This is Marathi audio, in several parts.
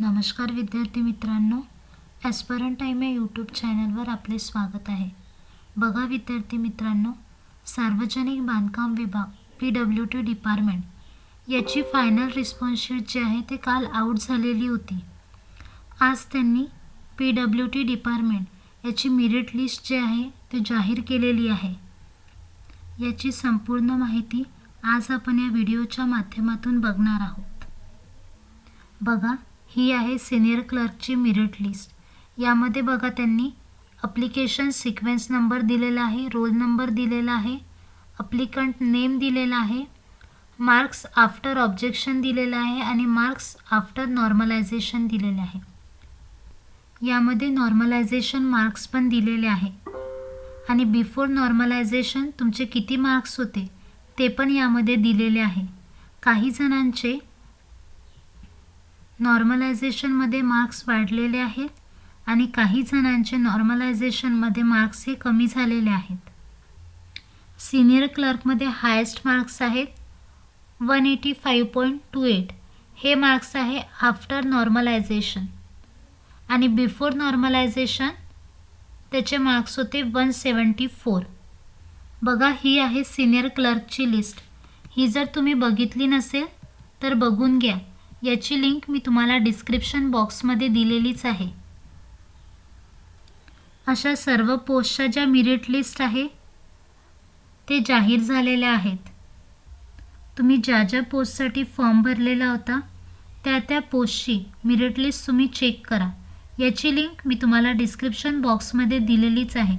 नमस्कार विद्यार्थी मित्रांनो ॲस्परंट टाईम या यूट्यूब चॅनलवर आपले स्वागत आहे. बघा विद्यार्थी मित्रांनो सार्वजनिक बांधकाम विभाग पी डब्ल्यू टी डिपार्टमेंट याची फायनल रिस्पॉन्सशीट जी आहे ते काल आऊट झालेली होती. आज त्यांनी पी डब्ल्यू टी डिपार्टमेंट याची मेरिट लिस्ट जी आहे ते जाहीर केलेली आहे. याची संपूर्ण माहिती आज आपण या व्हिडिओच्या माध्यमातून बघणार आहोत. बघा ही आहे सिनियर क्लर्कची मेरिट लिस्ट यामध्ये बघा त्यांनी अप्लिकेशन सिक्वेन्स नंबर दिलेला आहे रोल नंबर दिलेला आहे अप्लिकंट नेम दिलेला आहे मार्क्स आफ्टर ऑब्जेक्शन दिलेलं आहे आणि मार्क्स आफ्टर नॉर्मलायझेशन दिलेले आहे. यामध्ये नॉर्मलायझेशन मार्क्स पण दिलेले आहे. आणि बिफोर नॉर्मलायझेशन तुमचे किती मार्क्स होते ते पण यामध्ये दिलेले आहे. काही जणांचे नॉर्मलायझेशनमध्ये मार्क्स वाढलेले आहेत आणि काही जणांचे नॉर्मलायझेशनमध्ये मार्क्स हे कमी झालेले आहेत. सिनियर क्लर्कमध्ये हायेस्ट मार्क्स आहेत one eighty five point two eight हे मार्क्स आहे आफ्टर नॉर्मलायझेशन. आणि बिफोर नॉर्मलायझेशन त्याचे मार्क्स होते वन सेवन्टी फोर. बघा ही आहे सिनियर क्लर्कची लिस्ट. ही जर तुम्ही बघितली नसेल तर बघून घ्या. याची लिंक मी तुम्हाला डिस्क्रिप्शन बॉक्समध्ये दिलेलीच आहे. अशा सर्व पोस्टच्या ज्या मिरिट लिस्ट आहे ते जाहीर झालेल्या आहेत. तुम्ही ज्या ज्या पोस्टसाठी फॉर्म भरलेला होता त्या त्या पोस्टची मिरिट लिस्ट तुम्ही चेक करा. याची लिंक मी तुम्हाला डिस्क्रिप्शन बॉक्समध्ये दिलेलीच आहे.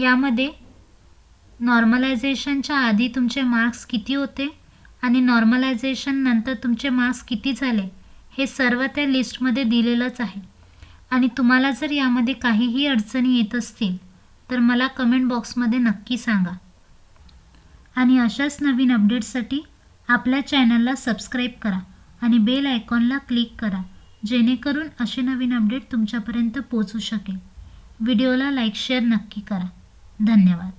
यामध्ये नॉर्मलायझेशनच्या आधी तुमचे मार्क्स किती होते? आणि नॉर्मलायझेशन नंतर तुमचे मार्क्स किती झाले हे सर्व त्या लिस्टमध्ये दिलेलंच आहे. आणि तुम्हाला जर यामध्ये काहीही अडचणी येत असतील तर मला कमेंट बॉक्समध्ये नक्की सांगा. आणि अशाच नवीन अपडेट्ससाठी आपल्या चॅनलला सबस्क्राईब करा आणि बेल आयकॉनला क्लिक करा जेणेकरून असे नवीन अपडेट तुमच्यापर्यंत पोचू शकेल. व्हिडिओला लाईक शेअर नक्की करा. धन्यवाद.